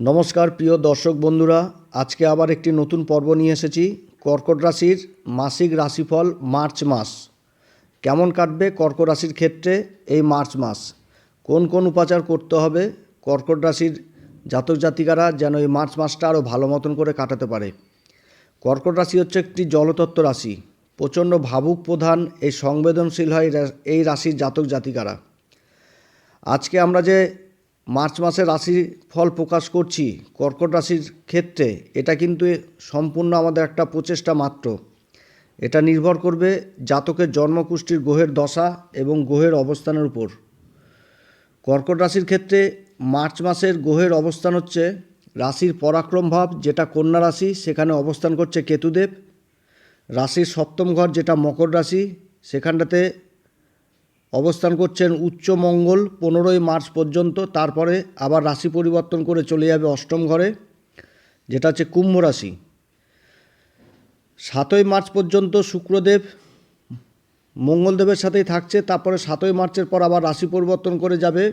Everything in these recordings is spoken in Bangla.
নমস্কার, প্রিয় দর্শক বন্ধুরা। আজকে আবার একটি নতুন পর্ব নিয়ে এসেছি। কর্কট রাশির মাসিক রাশিফল মার্চ মাস। কেমন কাটবে কর্কট রাশির ক্ষেত্রে এই মার্চ মাস? কোন কোন উপাচার করতে হবে? কর্কট রাশির জাতক জাতিকারা যেন এই মার্চ মাসটা আরও ভালো মতন করে কাটাতে পারে। কর্কট রাশি হচ্ছে একটি জলতত্ত্ব রাশি। প্রচণ্ড ভাবুক প্রধান এই সংবেদনশীল হয় এই রাশির জাতক জাতিকারা। আজকে আমরা যে মার্চ মাসে রাশি ফল প্রকাশ করছি, কর্কট রাশির ক্ষেত্রে। এটা কিন্তু সম্পূর্ণ আমাদের একটা প্রচেষ্টা মাত্র। এটা নির্ভর করবে জাতকের জন্মকুষ্ঠির গ্রহের দশা এবং গ্রহের অবস্থানের উপর। কর্কট রাশির ক্ষেত্রে মার্চ মাসের গ্রহের অবস্থান হচ্ছে রাশির পরাক্রম ভাব, যেটা কন্যা রাশি, সেখানে অবস্থান করছে কেতুদেব। রাশির সপ্তম ঘর, যেটা মকর রাশি, সেখানটাতে অবস্থান করছেন উচ্চ মঙ্গল পনেরোই মার্চ পর্যন্ত, তারপরে আবার রাশি পরিবর্তন করে চলে যাবে অষ্টম ঘরে, যেটা হচ্ছে কুম্ভ রাশি। সাতই মার্চ পর্যন্ত শুক্রদেব মঙ্গলদেবের সাথেই থাকছে, তারপরে সাতই মার্চের পর আবার রাশি পরিবর্তন করে যাবে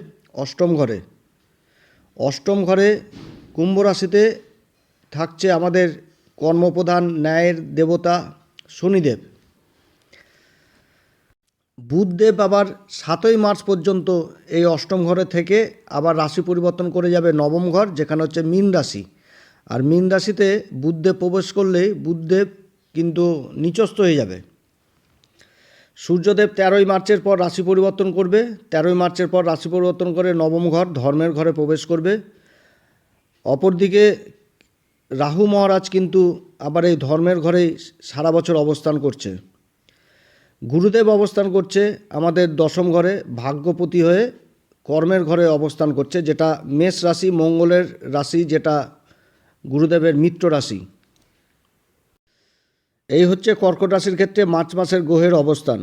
অষ্টম ঘরে। অষ্টম ঘরে কুম্ভ রাশিতে থাকছে আমাদের কর্মপ্রধান, ন্যায়ের দেবতা শনিদেব। বুধদেব আবার সাতই মার্চ পর্যন্ত এই অষ্টম ঘরে থেকে আবার রাশি পরিবর্তন করে যাবে নবম ঘর, যেখানে হচ্ছে মীন রাশি। আর মীন রাশিতে বুধদেব প্রবেশ করলেই বুধদেব কিন্তু নিচস্থ হয়ে যাবে। সূর্যদেব তেরোই মার্চের পর রাশি পরিবর্তন করবে। তেরোই মার্চের পর রাশি পরিবর্তন করে নবম ঘর, ধর্মের ঘরে প্রবেশ করবে। অপরদিকে রাহু মহারাজ কিন্তু আবার এই ধর্মের ঘরেই সারা বছর অবস্থান করছে। গুরুদেব অবস্থান করছে আমাদের দশম ঘরে, ভাগ্যপতি হয়ে কর্মের ঘরে অবস্থান করছে, যেটা মেষ রাশি, মঙ্গলের রাশি, যেটা গুরুদেবের মিত্র রাশি। এই হচ্ছে কর্কট রাশির ক্ষেত্রে মার্চ মাসের গ্রহের অবস্থান।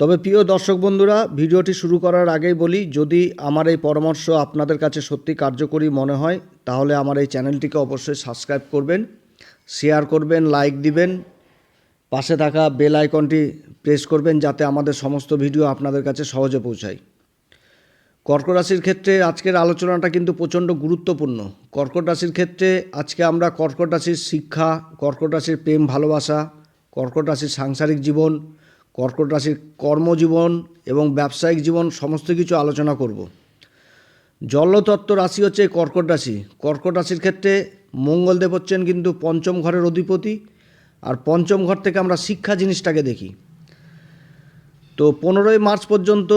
তবে প্রিয় দর্শক বন্ধুরা, ভিডিওটি শুরু করার আগেই বলি, যদি আমার এই পরামর্শ আপনাদের কাছে সত্যি কার্যকরী মনে হয়, তাহলে আমার এই চ্যানেলটিকে অবশ্যই সাবস্ক্রাইব করবেন, শেয়ার করবেন, লাইক দিবেন পাশে থাকা বেল আইকনটি প্রেস করবেন যাতে আমাদের সমস্ত ভিডিও আপনাদের কাছে সহজে পৌঁছায়। কর্কট রাশির ক্ষেত্রে আজকের আলোচনাটা কিন্তু প্রচণ্ড গুরুত্বপূর্ণ। কর্কট রাশির ক্ষেত্রে আজকে আমরা কর্কট রাশির শিক্ষা, কর্কট রাশির প্রেম, ভালোবাসা, কর্কট রাশির সাংসারিক জীবন, কর্কট রাশির কর্মজীবন এবং ব্যবসায়িক জীবন সমস্ত কিছু আলোচনা করব। জলতত্ত্ব রাশি হচ্ছে কর্কট রাশি। কর্কট রাশির ক্ষেত্রে মঙ্গলদেব হচ্ছেন কিন্তু পঞ্চম ঘরের অধিপতি। আর পঞ্চম ঘর থেকে আমরা শিক্ষা জিনিসটাকে দেখি। তো পনেরোই মার্চ পর্যন্ত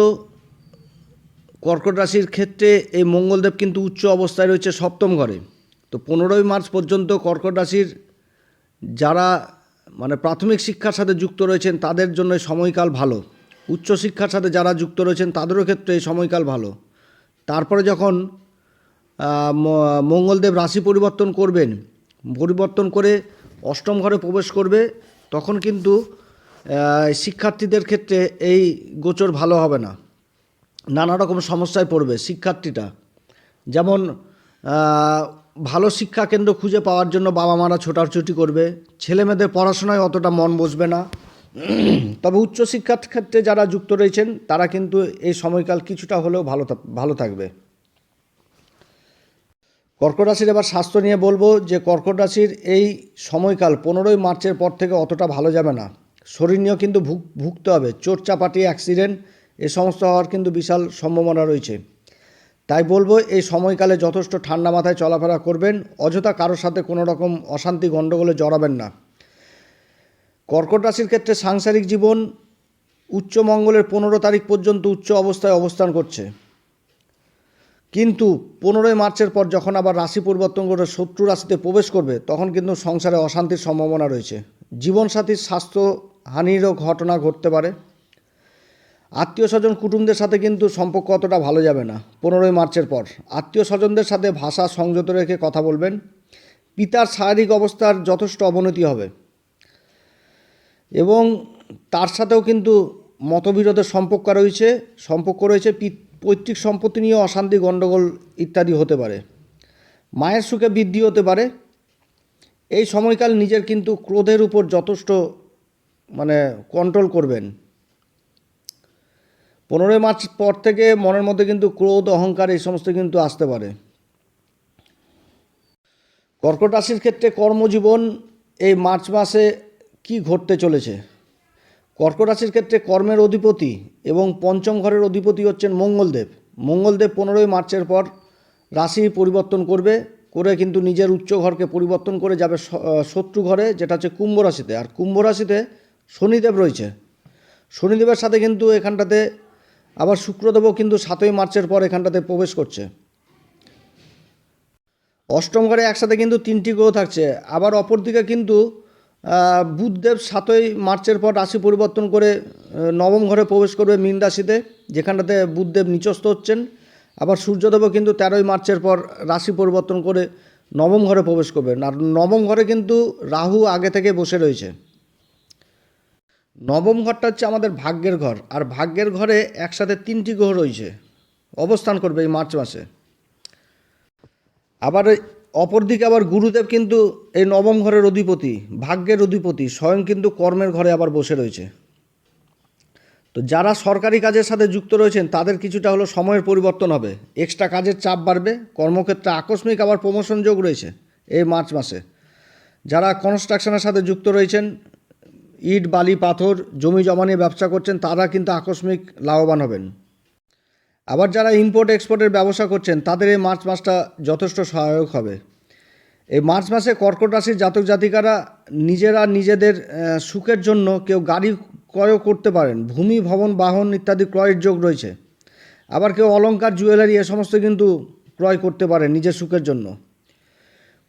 কর্কট রাশির ক্ষেত্রে এই মঙ্গলদেব কিন্তু উচ্চ অবস্থায় রয়েছে সপ্তম ঘরে। তো পনেরোই মার্চ পর্যন্ত কর্কট রাশির যারা মানে প্রাথমিক শিক্ষার সাথে যুক্ত রয়েছেন, তাদের জন্য সময়কাল ভালো। উচ্চ শিক্ষার সাথে যারা যুক্ত রয়েছেন, তাদেরও ক্ষেত্রে এই সময়কাল ভালো। তারপরে যখন মঙ্গলদেব রাশি পরিবর্তন করবেন, পরিবর্তন করে অষ্টম ঘরে প্রবেশ করবে, তখন কিন্তু শিক্ষার্থীদের ক্ষেত্রে এই গোচর ভালো হবে না। নানা রকম সমস্যায় পড়বে শিক্ষার্থীটা। যেমন ভালো শিক্ষা কেন্দ্র খুঁজে পাওয়ার জন্য বাবা মারা ছোটাছুটি করবে ছেলেমেয়েদের পড়াশোনায় অতটা মন বসবে না। তবে উচ্চশিক্ষার ক্ষেত্রে যারা যুক্ত রয়েছেন, তারা কিন্তু এই সময়কাল কিছুটা হলেও ভালো ভালো থাকবে। কর্কট রাশির এবার স্বাস্থ্য নিয়ে বলব যে কর্কট রাশির এই সময়কাল পনেরোই মার্চের পর থেকে অতটা ভালো যাবে না। শরীর নিয়েও কিন্তু ভুগ, ভুগতে হবে। চোট চাপাটি, অ্যাক্সিডেন্ট, এ সমস্ত হওয়ার কিন্তু বিশাল সম্ভাবনা রয়েছে। তাই বলব এই সময়কালে যথেষ্ট ঠান্ডা মাথায় চলাফেরা করবেন। অযথা কারোর সাথে কোনো রকম অশান্তি, গণ্ডগোলে জড়াবেন না। কর্কট রাশির ক্ষেত্রে সাংসারিক জীবন উচ্চ মঙ্গলের পনেরো তারিখ পর্যন্ত উচ্চ অবস্থায় অবস্থান করছে। কিন্তু পনেরোই মার্চের পর যখন আবার রাশি পরিবর্তন করে শত্রু রাশিতে প্রবেশ করবে, তখন কিন্তু সংসারে অশান্তির সম্ভাবনা রয়েছে। জীবনসাথীর স্বাস্থ্যহানিরও ঘটনা ঘটতে পারে। আত্মীয় স্বজন কুটুমদের সাথে কিন্তু সম্পর্ক অতটা ভালো যাবে না পনেরোই মার্চের পর। আত্মীয় স্বজনদের সাথে ভাষা সংযত রেখে কথা বলবেন। পিতার শারীরিক অবস্থার যথেষ্ট অবনতি হবে। এবং তার সাথেও কিন্তু মতবিরোধের সম্পর্ক রয়েছে সম্পর্ক রয়েছে পৈতৃক সম্পত্তি নিয়ে অশান্তি, গণ্ডগোল ইত্যাদি হতে পারে। মায়ের সুখে বৃদ্ধি হতে পারে। এই সময়কাল নিজের কিন্তু ক্রোধের উপর যথেষ্ট মানে কন্ট্রোল করবেন। পনেরোই মার্চ পর থেকে মনের মধ্যে কিন্তু ক্রোধ, অহংকার এই সমস্ত কিন্তু আসতে পারে। কর্কট রাশির ক্ষেত্রে কর্মজীবন এই মার্চ মাসে কি ঘটতে চলেছে? কর্কট রাশির ক্ষেত্রে কর্মের অধিপতি এবং পঞ্চম ঘরের অধিপতি হচ্ছেন মঙ্গলদেব। মঙ্গলদেব পনেরোই মার্চের পর রাশি পরিবর্তন করবে, করে কিন্তু নিজের উচ্চ ঘরকে পরিবর্তন করে যাবে শত্রু ঘরে, যেটা হচ্ছে কুম্ভ রাশিতে। আর কুম্ভ রাশিতে শনিদেব রয়েছে। শনিদেবের সাথে কিন্তু এখানটাতে আবার শুক্রদেবও কিন্তু সাতই মার্চের পর এখানটাতে প্রবেশ করছে। অষ্টম ঘরে একসাথে কিন্তু তিনটি গ্রহ থাকছে। আবার অপরদিকে কিন্তু বুধদেব সাতই মার্চের পর রাশি পরিবর্তন করে নবম ঘরে প্রবেশ করবে মীন রাশিতে, যেখানটাতে বুধদেব নিচস্থ হচ্ছেন। আবার সূর্যদেবও কিন্তু তেরোই মার্চের পর রাশি পরিবর্তন করে নবম ঘরে প্রবেশ করবেন। আর নবম ঘরে কিন্তু রাহু আগে থেকে বসে রয়েছে। নবম ঘরটা হচ্ছে আমাদের ভাগ্যের ঘর। আর ভাগ্যের ঘরে একসাথে তিনটি গ্রহ রয়েছে। অবস্থান করবে এই মার্চ মাসে। আবার অপরদিকে আবার গুরুদেব কিন্তু এই নবম ঘরের অধিপতি, ভাগ্যের অধিপতি, স্বয়ং কিন্তু কর্মের ঘরে আবার বসে রয়েছে। তো যারা সরকারি কাজের সাথে যুক্ত রয়েছেন, তাদের কিছুটা হলো সময়ের পরিবর্তন হবে। এক্সট্রা কাজের চাপ বাড়বে, কর্মক্ষেত্রে আকস্মিক আবার প্রমোশন যোগ রয়েছে এই মার্চ মাসে। যারা কনস্ট্রাকশনের সাথে যুক্ত রয়েছেন, ইট, বালি, পাথর, জমি জমা নিয়ে ব্যবসা করছেন, তারা কিন্তু আকস্মিক লাভবান হবেন। আবার যারা ইম্পোর্ট এক্সপোর্টের ব্যবসা করছেন, তাদের এই মার্চ মাসটা যথেষ্ট সহায়ক হবে। এই মার্চ মাসে কর্কট রাশির জাতক জাতিকারা নিজেরা নিজেদের সুখের জন্য কেউ গাড়ি ক্রয়ও করতে পারেন, ভূমি, ভবন, বাহন ইত্যাদি ক্রয়ের যোগ রয়েছে। আবার কেউ অলংকার, জুয়েলারি এ সমস্ত কিন্তু ক্রয় করতে পারেন নিজের সুখের জন্য।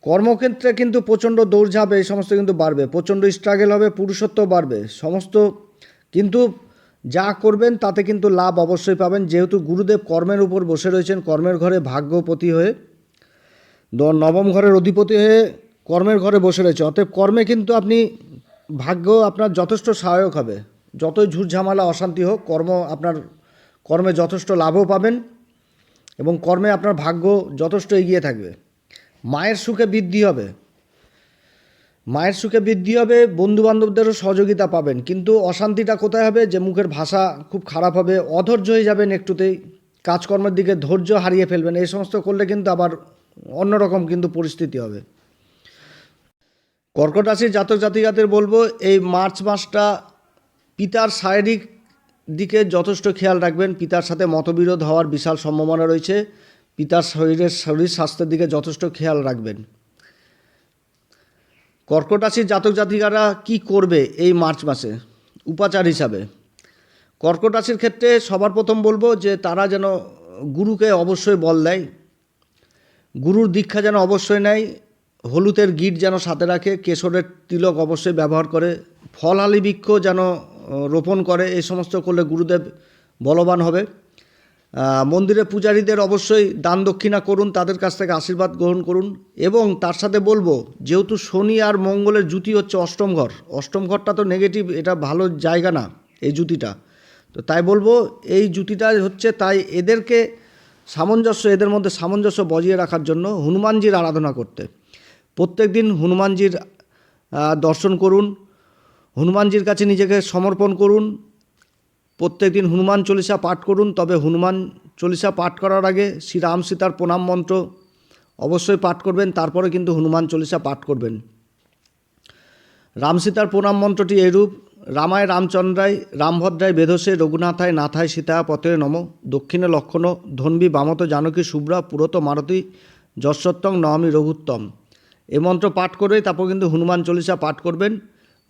কর্মক্ষেত্রে কিন্তু প্রচণ্ড দৌড়ঝাঁপ এই সমস্ত কিন্তু বাড়বে, প্রচণ্ড স্ট্রাগল হবে পুরুষত্ব বাড়বে, সমস্ত কিন্তু যা করবেন তাতে কিন্তু লাভ অবশ্যই পাবেন। যেহেতু গুরুদেব কর্মের উপর বসে রয়েছেন, কর্মের ঘরে ভাগ্যপতি হয়ে নবম ঘরের অধিপতি হয়ে কর্মের ঘরে বসে রয়েছে। অতএব কর্মে কিন্তু আপনি ভাগ্য আপনার যথেষ্ট সহায়ক হবে। যতই ঝুটঝামেলা অশান্তি হোক, কর্ম আপনার, কর্মে যথেষ্ট লাভও পাবেন এবং কর্মে আপনার ভাগ্য যথেষ্ট এগিয়ে থাকবে। মায়ের সুখে বৃদ্ধি হবে। মায়ের সুখে বৃদ্ধি হবে বন্ধু বান্ধবদেরও সহযোগিতা পাবেন। কিন্তু অশান্তিটা কোথায় হবে? যে মুখের ভাষা খুব খারাপ হবে, অধৈর্য হয়ে যাবেন একটুতেই। কাজকর্মের দিকে ধৈর্য হারিয়ে ফেলবেন। এই সমস্ত করলে কিন্তু আবার অন্যরকম কিন্তু পরিস্থিতি হবে। কর্কট রাশির জাতক জাতিকাদের বলব, এই মার্চ মাসটা পিতার শারীরিক দিকে যথেষ্ট খেয়াল রাখবেন। পিতার সাথে মতবিরোধ হওয়ার বিশাল সম্ভাবনা রয়েছে। পিতার শরীরের শরীর স্বাস্থ্যের দিকে যথেষ্ট খেয়াল রাখবেন। কর্কট রাশির জাতক জাতিকারা কি করবে এই মার্চ মাসে? উপাচার হিসাবে। কর্কট রাশির ক্ষেত্রে সবার প্রথম বলব যে তারা যেন গুরুকে অবশ্যই বল দেয়, গুরুর দীক্ষা যেন অবশ্যই নেয়, হলুদের গিট যেন সাথে রাখে, কেশরের তিলক অবশ্যই ব্যবহার করে, ফলহালি বৃক্ষ যেন রোপণ করে, এই সমস্ত করলে গুরুদেব বলবান হবে। মন্দিরে পূজারীদের অবশ্যই দান দক্ষিণা করুন, তাদের কাছ থেকে আশীর্বাদ গ্রহণ করুন। এবং তার সাথে বলব, যেহেতু শনি আর মঙ্গলের জুতি হচ্ছে অষ্টম ঘর, অষ্টম ঘরটা তো নেগেটিভ এটা ভালো জায়গা না এই জুতিটা। তো তাই বলব, এই জুতিটা হচ্ছে তাই এদেরকে সামঞ্জস্য, এদের মধ্যে সামঞ্জস্য বজিয়ে রাখার জন্য হনুমানজির আরাধনা করতে। প্রত্যেক দিন হনুমানজির দর্শন করুন, হনুমানজির কাছে নিজেকে সমর্পণ করুন প্রত্যেক দিন হনুমান চল্লিশা পাঠ করুন, তবে হনুমান চল্লিশা পাঠ করার আগে শ্রী রাম সীতার প্রণাম মন্ত্র অবশ্যই পাঠ করবেন, তারপরে কিন্তু হনুমান চল্লিশা পাঠ করবেন। রাম সীতার প্রণাম মন্ত্রটি এরূপ, রামায় রামচন্দ্রায়, রামভদ্রায় বেধসে রঘুনাথায় নাথায় সীতা পথে নম, দক্ষিণে লক্ষণ, ধনবি বামত জানকী শুভ্রা, পুরত মারতী যশোত্তম নবমী রঘুত্তম। এ মন্ত্র পাঠ করে তারপর কিন্তু হনুমান চল্লিশা পাঠ করবেন,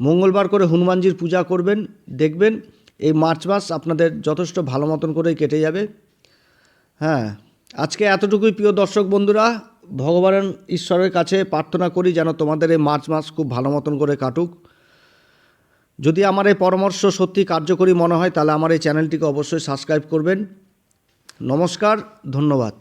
মঙ্গলবার করে হনুমানজির পূজা করবেন, দেখবেন এই মার্চ মাস আপনাদের যথেষ্ট ভালো মতন করেই কেটে যাবে। হ্যাঁ আজকে এতটুকুই প্রিয় দর্শক বন্ধুরা, ভগবান ঈশ্বরের কাছে প্রার্থনা করি যেন তোমাদের এই মার্চ মাস খুব ভালো মতন করে কাটুক। যদি আমার এই পরামর্শ সত্যি কার্যকরী মনে হয়, তাহলে আমার এই চ্যানেলটিকে অবশ্যই সাবস্ক্রাইব করবেন। নমস্কার, ধন্যবাদ।